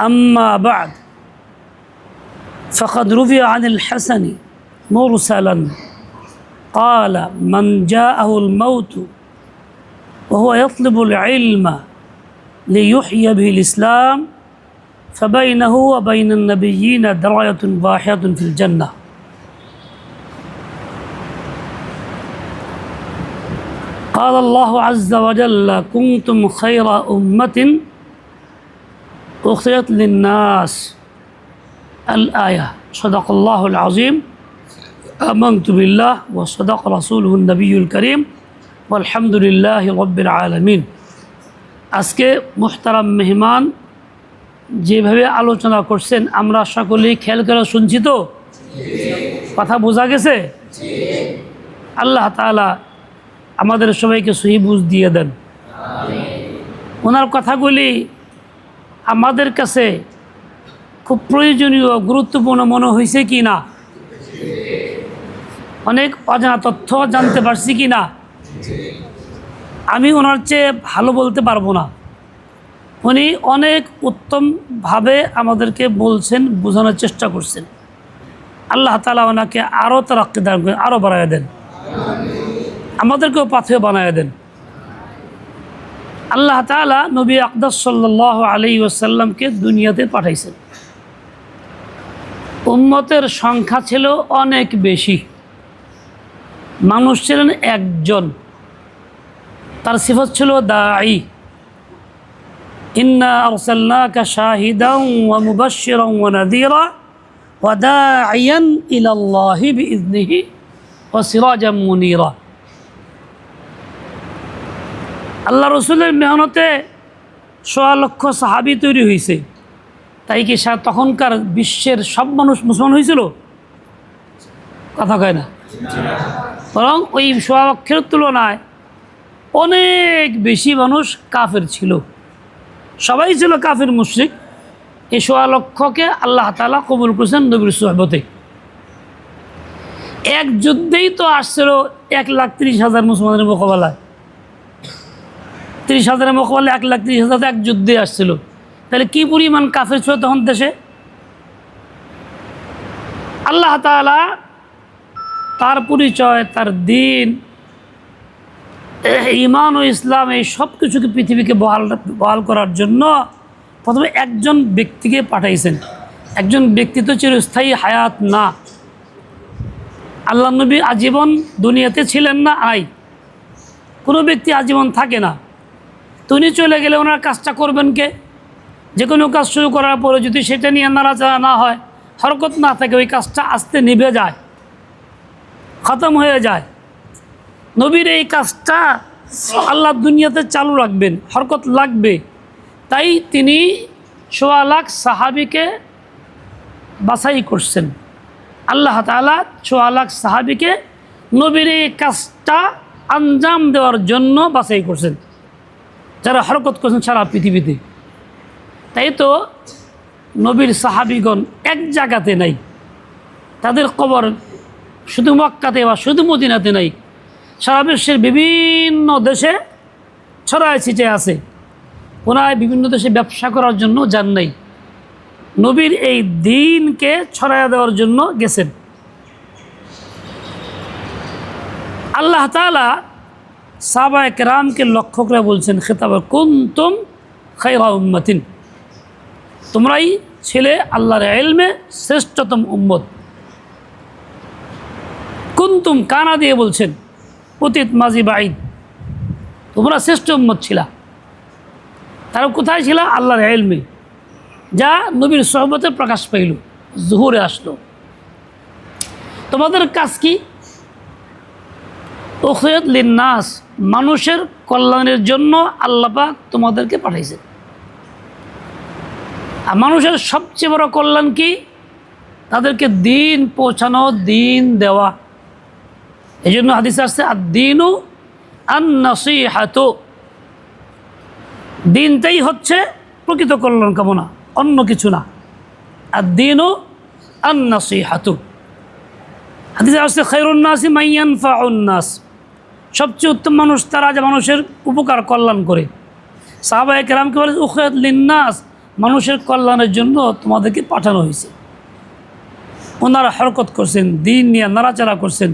أما بعد فقد رفع عن الحسن مرسلا قال من جاءه الموت وهو يطلب العلم ليحيي به الإسلام فبينه وبين النبيين درجة واحدة في الجنة. قال الله عز وجل كنتم خير أمة উখরিয়াত লিন্নাস আল আয়া সদাকল্লাহুল আজিম আমন্তুবিল্লাহ ও সদাক রাসুল নবীল করিম আলহামদুলিল্লাহ রব্বিল আলমিন আজকে মুহতারাম মেহমান যেভাবে আলোচনা করছেন, আমরা সকলেই খেয়াল করে শুনছি তো? কথা বোঝা গেছে? আল্লাহ তালা আমাদের সবাইকে সহি বুঝ দিয়ে দেন। ওনার কথাগুলি আমাদের কাছে খুব প্রয়োজনীয়, গুরুত্বপূর্ণ মনে হয়েছে কি না? অনেক অজানা তথ্য জানতে পারছি কি না? আমি ওনার চেয়ে ভালো বলতে পারব না। উনি অনেক উত্তমভাবে আমাদেরকে বলছেন, বোঝানোর চেষ্টা করছেন। আল্লাহ তালা ওনাকে আরও তারাক্কি দান করেন, আরও বাড়ায় দেন। আমাদেরকেও পাথেয় বানায় দেন। আল্লাহ তালা নবী আকদাস সাল্লাহ আলী ওসাল্লামকে দুনিয়াতে পাঠাইছেন। উম্মতের সংখ্যা ছিল অনেক বেশি। মানুষ ছিলেন একজন। তার সিফত ছিল দায়ী ইন্না আরসালনাকা শাহিদান ওয়া মুবাশশিরান ওয়া নাযীরা ওয়া দাঈয়ান ইলা আল্লাহি বিইذনিহি ওয়া সিরাজাম মুনীরা। আল্লাহ রসুলের মেহনতে সোয়া লক্ষ সাহাবি তৈরি হয়েছে তাই কি তখনকার বিশ্বের সব মানুষ মুসলমান হয়েছিল কথা কয় না। বরং ওই সোয়া লক্ষের তুলনায় অনেক বেশি মানুষ কাফের ছিল। সবাই ছিল কাফের মুশ্রিক। এই সোয়া লক্ষকে আল্লাহ তালা কবুল করেছেন নবীর সোহবতে। এক যুদ্ধেই তো আসছিল এক লাখ ত্রিশ হাজার মুসলমানের মোকাবেলায়। ত্রিশ হাজারের মোকাবেলা এক লাখ ত্রিশ হাজার এক যুদ্ধে আসছিল। তাহলে কি পরিমাণ কাফের ছিল তখন দেশে? আল্লাহ তালা তার পরিচয়, তার দিন ইমান ও ইসলাম এই সব কিছুকে পৃথিবীকে বহাল বহাল করার জন্য প্রথমে একজন ব্যক্তিকে পাঠাইছেন। একজন ব্যক্তি তো চিরস্থায়ী হায়াত না। আল্লাহ নবী আজীবন দুনিয়াতে ছিলেন না আই কোনো ব্যক্তি আজীবন থাকে না। তিনি চলে গেলে ওনার কাজটা করবেন কে? যে কোনো কাজ শুরু করার পরে যদি সেটা নিয়ে নাড়াচাড়া না হয়, হরকত না থাকে, ওই কাজটা আস্তে নিভে যায়, খতম হয়ে যায়। নবীর এই কাজটা আল্লাহ দুনিয়াতে চালু রাখবেন, হরকত লাগবে। তাই তিনি সোয়া লাখ সাহাবিকে বাছাই করছেন। আল্লাহ তালা সোয়া লাখ সাহাবিকে নবীর এই কাজটা আঞ্জাম দেওয়ার জন্য বাছাই করছেন। যারা হরকত করছেন সারা পৃথিবীতে। তাই তো নবীর সাহাবিগণ এক জায়গাতে নাই। তাদের কবর শুধু মক্কাতে বা শুধু মদিনাতে নাই। সারা বিশ্বের বিভিন্ন দেশে ছড়ায় ছিটে আছে। ওনায় বিভিন্ন দেশে ব্যবসা করার জন্য যান নাই। নবীর এই দিনকে ছড়াইয়া দেওয়ার জন্য গেছেন। আল্লাহ তালা সাবা একরামকে লক্ষ্য করে বলছেন খেতাবে কুন্তুম খাইরা উম্মাতিন। তোমরাই ছেলে আল্লাহর এলমে শ্রেষ্ঠতম উম্মত। কুন্তুম কানা দিয়ে বলছেন, অতীত, মাঝি বাইদ তোমরা শ্রেষ্ঠ উম্মত ছিলা। তারা কোথায় ছিল? আল্লাহর এলমে যা নবীর সহবতে প্রকাশ পাইল, জুহুরে আসলো। তোমাদের কাজ কি? ওখয়ত লিন্নাস মানুষের কল্যাণের জন্য আল্লাপাক তোমাদেরকে পাঠাইছেন। আর মানুষের সবচেয়ে বড় কল্যাণ কি? তাদেরকে দিন পৌঁছানো, দিন দেওয়া। এই জন্য হাদিস আসছে আর দিনও আন্নাসিহাত। দিনটাই হচ্ছে প্রকৃত কল্যাণ কামনা, অন্য কিছু না। আর দিনও আন্নাসিহাতু। হাদিসে আসছে খৈরুন্নাসি মাইয়ান ফাউন্নাস সবচেয়ে উত্তম মানুষ তারা যে মানুষের উপকার কল্যাণ করে। সাহাবা একরামকে বলে উখেদ লিন্নাস, মানুষের কল্যাণের জন্য তোমাদেরকে পাঠানো হয়েছে। ওনারা হরকত করছেন, দিন নিয়ে নাড়াচাড়া করছেন,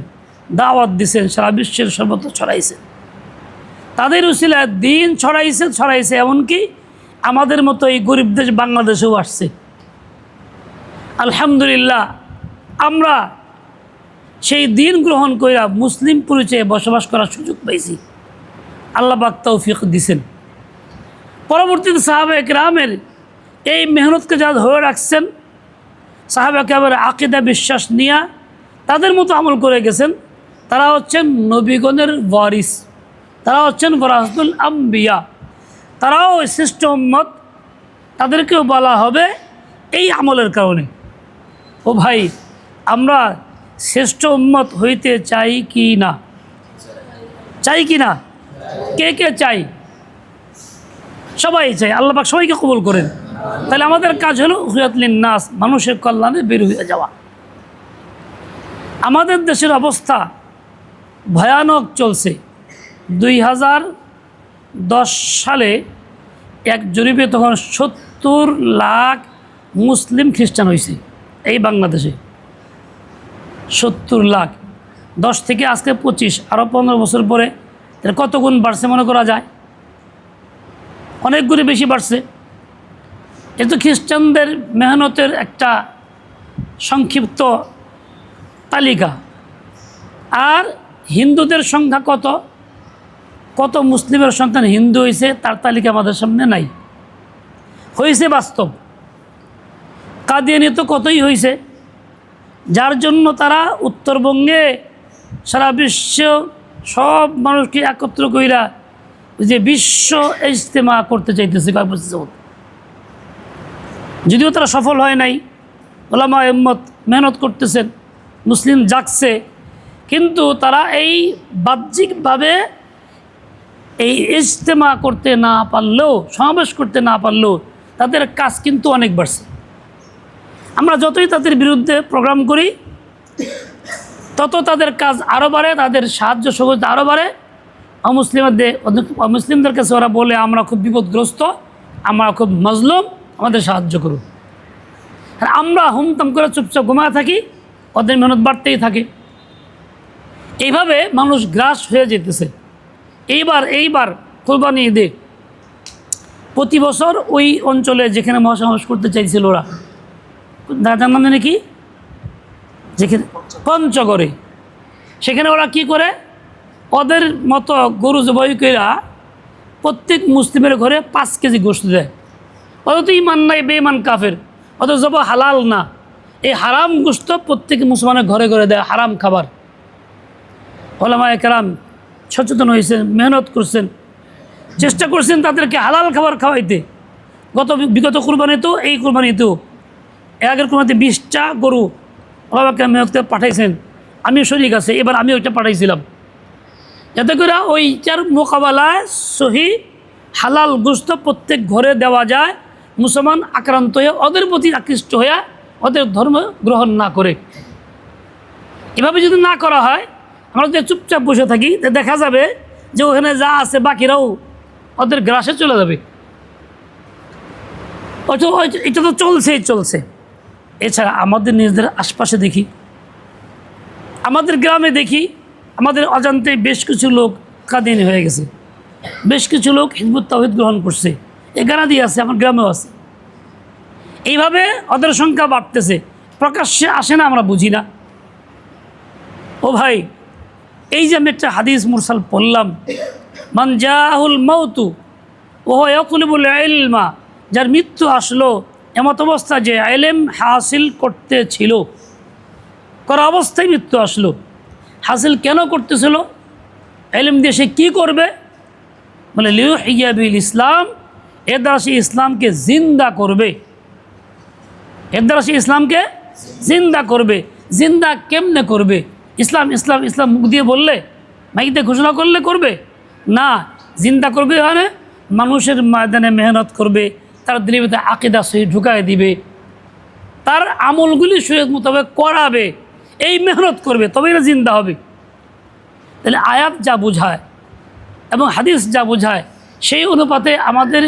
দাওয়াত দিছেন, সারা বিশ্বের সর্বত্র ছড়াইছেন। তাদের উসিলায় দিন ছড়াইছে ছড়াইছে এমনকি আমাদের মতো এই গরিব দেশ বাংলাদেশেও আসছে। আলহামদুলিল্লাহ, আমরা সেই দিন গ্রহণ কইরা মুসলিম পরিচয়ে বসবাস করার সুযোগ পাইছি। আল্লাহ পাক তৌফিক দিছেন। পরবর্তীতে সাহাবা একরামের এই মেহনতকে যা ধরে রাখছেন সাহাবা একেবারে আকিদা বিশ্বাস নিয়ে তাদের মতো আমল করে গেছেন, তারা হচ্ছেন নবীগণের ওয়ারিস। তারা হচ্ছেন ফরাজুল আম্বিয়া। তারাও শ্রেষ্ঠ উম্মত। তাদেরকেও বলা হবে এই আমলের কারণে। ও ভাই, আমরা শ্রেষ্ঠ উম্মত হইতে চাই কি না? চাই কি না? কে কে চাই? সবাই চাই। আল্লাহ পাক সবাইকে কবুল করেন। তাহলে আমাদের কাজ হলো হুয়াতলিন নাস মানুষের কল্যাণে বের হয়ে যাওয়া। আমাদের দেশের অবস্থা ভয়ানক চলছে। দুই হাজার দশ সালে এক জরিপে তখন সত্তর লাখ মুসলিম খ্রিস্টান হয়েছে এই বাংলাদেশে। সত্তর লাখ। দশ থেকে আজকে পঁচিশ আরও পনেরো বছর পরে এর কত গুণ বাড়ছে মনে করা যায়? অনেক গুণে বেশি বাড়ছে। এ তো খ্রিস্টানদের মেহনতের একটা সংক্ষিপ্ত তালিকা। আর হিন্দুদের সংখ্যা কত? কত মুসলিমের সন্তান হিন্দু হয়েছে, তার তালিকা আমাদের সামনে নাই। হয়েছে বাস্তব। কাদিয়ানি তো কতই হয়েছে? যার জন্য তারা উত্তরবঙ্গে সারা বিশ্ব সব মানুষকে একত্র কইরা যে বিশ্ব ইজতেমা করতে চাইতেছে কয়েক বছর। যদিও তারা সফল হয় নাই, ওলামা এম্মত মেহনত করতেছেন, মুসলিম জাগছে, কিন্তু তারা এই বাহ্যিকভাবে এই ইজতেমা করতে না পারলেও, সমাবেশ করতে না পারলেও তাদের কাজ কিন্তু অনেক বাড়ছে আমরা যতই তাদের বিরুদ্ধে প্রোগ্রাম করি, তত তাদের কাজ আরও বাড়ে, তাদের সাহায্য সহযোগিতা আরও বাড়ে। অমুসলিমদের অমুসলিমদের কাছে ওরা বলে, আমরা খুব বিপদগ্রস্ত, আমরা খুব মজলুম, আমাদের সাহায্য করুন। আর আমরা হুমতাম করে চুপচাপ ঘুমায় থাকি, ওদের মেহনত বাড়তেই থাকে। এইভাবে মানুষ গ্রাস হয়ে যেতেছে। এইবার এইবার কোরবানি ঈদে প্রতি বছর ওই অঞ্চলে যেখানে মহাসমাবেশ করতে চাইছিল ওরা দাদার নাম জানে কি যেখানে পঞ্চগড়ে। সেখানে ওরা কি করে? ওদের মতো গরু জবাই কইরা প্রত্যেক মুসলিমের ঘরে পাঁচ কেজি গোস্ত দেয়। অত তো ইমান নাই বেইমান কাফের। অত জব হালাল না। এই হারাম গোস্ত প্রত্যেক মুসলমানের ঘরে ঘরে দেয়, হারাম খাবার। ওলামা একরাম সচেতন হয়েছেন, মেহনত করছেন। চেষ্টা করছেন তাদেরকে হালাল খাবার খাওয়াইতে। গত বিগত কোরবানিতেও এই কোরবানিতেও আগের কোরবানিতে বিশটা গরু মেহনত করে পাঠাইছেন। আমিও শরিক আছে, এবার আমি ওইটা পাঠাইছিলাম। যাতে করে ওইটার মোকাবেলায় সহি হালাল গোস্ত প্রত্যেক ঘরে দেওয়া যায়, মুসলমান আক্রান্ত হয়ে ওদের প্রতি আকৃষ্ট হয়ে ওদের ধর্ম গ্রহণ না করে। এভাবে যদি না করা হয়, আমরা যদি চুপচাপ বসে থাকি দেখা যাবে যে ওখানে যা আছে বাকিরাও ওদের গ্রাসে চলে যাবে। এটা তো চলছেই, চলছে। এছাড়া আমাদের নিজেদের আশপাশে দেখি, আমাদের গ্রামে দেখি, আমাদের অজান্তে বেশ কিছু লোক কাদিন হয়ে গেছে। বেশ কিছু লোক হিজবুত তাহিদ গ্রহণ করছে। এ দিয়ে আছে, আমার গ্রামেও আছে। এইভাবে ওদের সংখ্যা বাড়তেছে। প্রকাশ্যে আসে না, আমরা বুঝি না। ও ভাই, এই যে আমি একটা হাদিস মুরসাল পড়লাম, মান জাহুল মৌতু ও ইয়াকুলিবুল ইলমা যার মৃত্যু আসলো এমত অবস্থা যে আইলেম হাসিল করতে ছিল করা অবস্থায় মৃত্যু আসলো। হাসিল কেন করতেছিল? এলেম দিয়ে সে কী করবে? বলে লিউ হিয়াবিল ইসলাম এর দ্বারা সে ইসলামকে জিন্দা করবে। এর দ্বারা সে ইসলামকে জিন্দা করবে। জিন্দা কেমনে করবে? ইসলাম ইসলাম ইসলাম মুখ দিয়ে বললে মাইকতে ঘোষণা করলে করবে? না, জিন্দা করবে মানে মানুষের ময়দানে মেহনত করবে। তার দিলের ভিতরে আকিদা সহি ঢুকায় দিবে। তার আমলগুলি সহিদ মোতাবেক করাবে, এই মেহনত করবে, তবেই না জিন্দা হবে। তাহলে আয়াত যা বোঝায় এবং হাদিস যা বোঝায়, সেই অনুপাতে আমাদের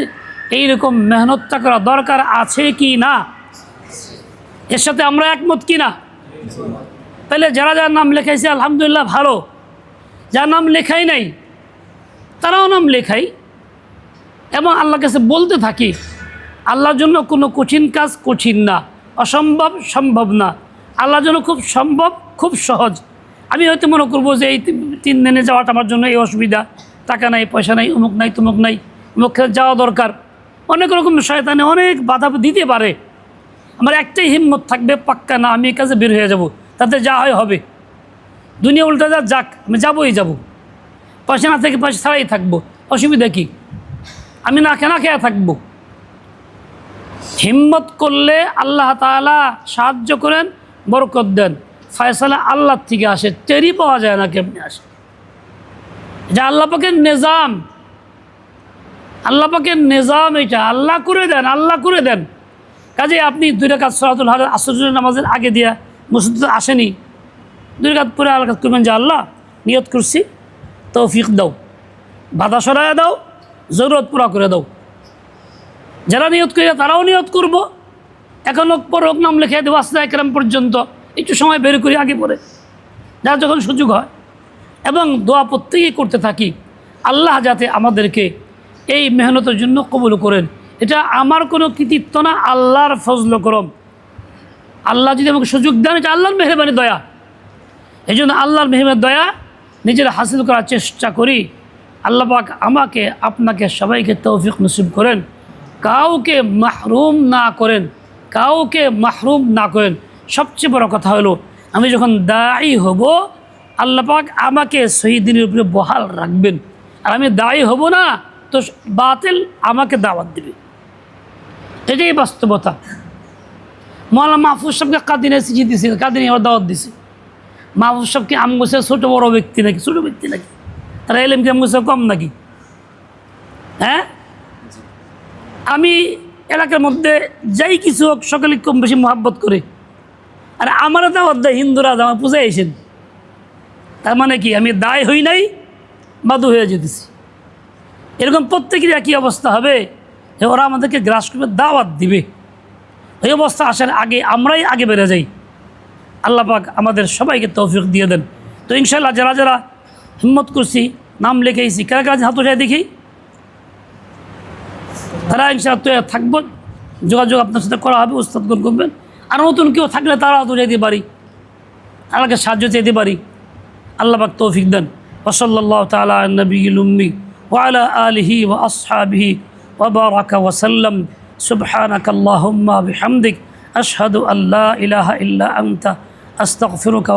এই রকম মেহনতটা করা দরকার আছে কি না? এর সাথে আমরা একমত কি না? তাহলে যারা যার নাম লেখাইছে, আলহামদুলিল্লাহ ভালো। যার নাম লেখাই নাই, তারাও নাম লেখাই। এবং আল্লাহর কাছে বলতে থাকি আল্লাহর জন্য কোনো কঠিন কাজ কঠিন না, অসম্ভব সম্ভব না। আল্লাহর জন্য খুব সম্ভব, খুব সহজ। আমি হয়তো মনে করব যে এই তিন- দিনে যাওয়াটা আমার জন্য এই অসুবিধা। টাকা নাই, পয়সা নাই, অমুক নাই, তমুক নাই ক্ষেত্রে যাওয়া দরকার। অনেক রকম শয়তানে, অনেক বাধা দিতে পারে। আমার একটাই হিম্মত থাকবে, পাক্কা না, আমি এই কাজে বের হয়ে যাব। তাতে যা হয় হবে। দুনিয়া উল্টা যা যাক, আমি যাবোই যাব। পয়সা না থেকে পয়সা ছাড়াই থাকব। অসুবিধা কী? আমি না কেনা খেয়ে থাকব। হিম্মত করলে আল্লাহ তাআলা সাহায্য করেন, বরকত দেন। ফয়সালা আল্লাহ থেকে আসে টেরি পাওয়া যায় না কেমনি আসে। এটা আল্লাহ পাকের নিজাম। আল্লাহ পাকের নিজাম এটা। আল্লাহ করে দেন, আল্লাহ করে দেন। কাজে আপনি দুই রাকাত সরাতুল হার আসর নামাজের আগে দিয়া মসজিদ আসেনি। দুই রাকাত পরে আল্লাহ করবেন যে, আল্লাহ, নিয়ত করছি, তৌফিক দাও। বাধা সরাইয়া দাও, জরুরত পুরা করে দাও। যারা নিয়ত করে তারাও নিয়ত করব। এখন হোক পর হোক নাম লেখে দেবো আস্তে একরাম পর্যন্ত। একটু সময় বের করি, আগে পরে। যার যখন সুযোগ হয়। এবং দোয়া প্রত্যেকেই করতে থাকি। আল্লাহ যাতে আমাদেরকে এই মেহনতের জন্য কবুল করেন। এটা আমার কোনো কৃতিত্ব না, আল্লাহর ফজল করম। আল্লাহ যদি আমাকে সুযোগ দেন, এটা আল্লাহর মেহরবানি দয়া। এই জন্য আল্লাহর মেহরবানি দয়া নিজের হাসিল করার চেষ্টা করি। আল্লাহ পাক আমাকে, আপনাকে সবাইকে তৌফিক নসিব করেন। কাউকে মাহরুম না করেন, কাউকে মাহরুম না করেন। সবচেয়ে বড় কথা হলো, আমি যখন দায়ী হব, আল্লাহ পাক আমাকে শহীদিনের উপরে বহাল রাখবেন। আর আমি দায়ী হব না, তো বাতিল আমাকে দাওয়াত দেবে। এটাই বাস্তবতা। মৌলানা মাহফুজ সাহেবকে কাদিনে চিঠি দিছে কাদিনে ওর দাওয়াত দিছে। মাহফুজ সাহেবকে আমগোছে ছোটো বড় ব্যক্তি নাকি, ছোটো ব্যক্তি নাকি? তারা এলেম কি আমগোছে কম নাকি? হ্যাঁ? আমি এলাকার মধ্যে যাই কিছু হোক সকলে কম বেশি মহাব্বত করে। আর আমারও দাওয়াত দেয়, হিন্দুরা আমার পূজায় এসেন। তার মানে কি, আমি দায় হই নাই, বাদু হয়ে যেতেছি। এরকম প্রত্যেকের একই অবস্থা হবে যে ওরা আমাদেরকে গ্রাস করবে, দাওয়াত দিবে। ওই অবস্থা আসার আগে আমরাই আগে বেড়ে যাই। আল্লাহ পাক আমাদের সবাইকে তৌফিক দিয়ে দেন। তো ইনশাল্লাহ যারা যারা হিম্মত করছি, নাম লিখেছি কারা কারা হাত উঠায় দেখি। তারা ইনশাল্লাহ তৈরি থাকবো যোগাযোগ আপনার সাথে করা হবে উস্তাদগণ করবেন আর নতুন কেউ থাকলে তারা হাত উঠাইতে পারি তারাকে সাহায্য চাইতে পারি আল্লাহ পাক তৌফিক দেন ওসল্লাহ তালা নবী উম্মি وعلى آله وأصحابه وبارك وسلم سبحانك اللهم بحمدك أشهد أن لا إله إلا أنت أستغفرك